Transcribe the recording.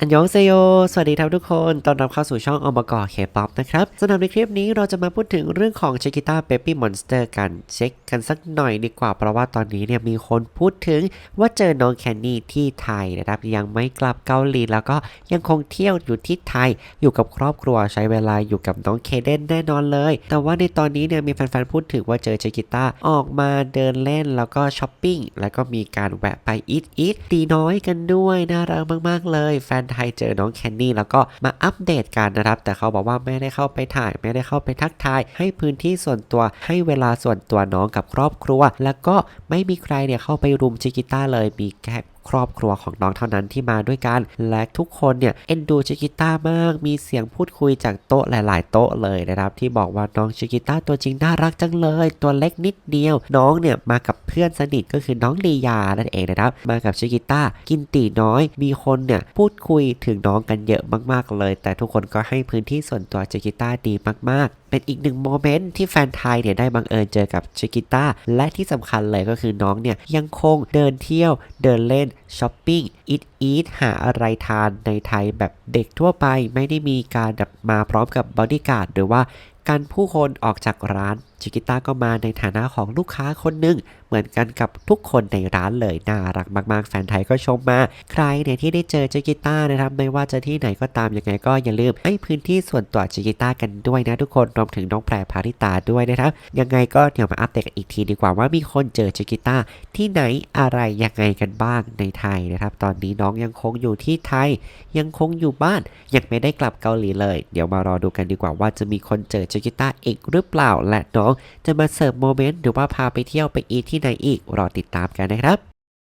อันยองเซโย สวัสดีครับทุกคน ตอนรับเข้าสู่ช่องอมกอเคป๊อปนะครับ สำหรับในคลิปนี้เราจะมาพูดถึงเรื่องของชิกิต้าเ a ปปี้มอนสเตอร์กันเช็คกันสักหน่อยดีกว่า เพราะว่าตอนนี้เนี่ยมีคนพูดถึงว่าเจอน้องแคนนี่ที่ไทยนะครับ ยังไม่กลับเกาหลีแล้วก็ยังคงเที่ยวอยู่ที่ไทย อยู่กับครอบครัวใช้เวลาอยู่กับน้องเคเดนแน่นอนเลย แต่ว่าในตอนนี้เนี่ยมีแฟนๆพูดถึงว่าเจอชิกิต้าออกมาเดินเล่นแล้วก็ช้อปปิ้งแล้วก็มีการแวะไปอีทอีทตีน้อยกันด้วยน่ารักมากๆเลยแฟนไทยเจอน้องแคนนี่แล้วก็มาอัปเดตกันนะครับ แต่เขาบอกว่าไม่ได้เข้าไปถ่าย ไม่ได้เข้าไปทักทาย ให้พื้นที่ส่วนตัวให้เวลาส่วนตัวน้องกับครอบครัว แล้วก็ไม่มีใครเนี่ยเข้าไปรุมชิกิต้าเลยมีแค่ ครอบครัวของน้องเท่านั้นที่มาด้วยกัน และทุกคนเนี่ยเอ็นดูชิกิต้ามาก มีเสียงพูดคุยจากโต๊ะหลาย ๆ โต๊ะเลยนะครับ ที่บอกว่าน้องชิกิต้าตัวจริงน่ารักจังเลย ตัวเล็กนิดเดียว น้องเนี่ยมากับเพื่อนสนิทก็คือน้องลียานั่นเองนะครับ มากับชิกิต้ากินตีน้อย มีคนเนี่ยพูดคุยถึงน้องกันเยอะมาก ๆ เลย แต่ทุกคนก็ให้พื้นที่ส่วนตัวชิกิต้าดีมาก ๆเป็นอีกหนึ่งโมเมนต์ที่แฟนไทยเนี่ยได้บังเอิญเจอกับชิกิต้าและที่สำคัญเลยก็คือน้องเนี่ยยังคงเดินเที่ยว เดินเล่นช้อปปิ้งอิทอีทหาอะไรทานในไทยแบบเด็กทั่วไปไม่ได้มีการแบบมาพร้อมกับบอดี้การ์ดหรือว่าการผู้คนออกจากร้านชิกิต้าก็มาในฐานะของลูกค้าคนหนึ่งเหมือนกันกับทุกคนในร้านเลยน่ารักมากๆ แฟนไทยก็ชมมา ใครเนี่ยที่ได้เจอชิกิต้านะครับไม่ว่าจะที่ไหนก็ตามยังไงก็อย่าลืมให้พื้นที่ส่วนตัวชิกิต้ากันด้วยนะทุกคนรวมถึงน้องแพรพาริตาด้วยนะครับยังไงก็เดี๋ยวมาอัปเดตอีกทีดีกว่าว่ามีคนเจอชิกิต้าที่ไหนอะไรยังไงกันบ้างในไทยนะครับ ตอนนี้น้องยังคงอยู่ที่ไทย ยังคงอยู่บ้านยังไม่ได้กลับเกาหลีเลย เดี๋ยวมารอดูกันดีกว่าว่าจะมีคนเจอชิกิต้าอีกหรือเปล่าและน้องจะมาเสิร์ฟโมเมนต์หรือว่าพาไปเที่ยวไปอีทที่ไหนอีกรอติดตามกันนะครับ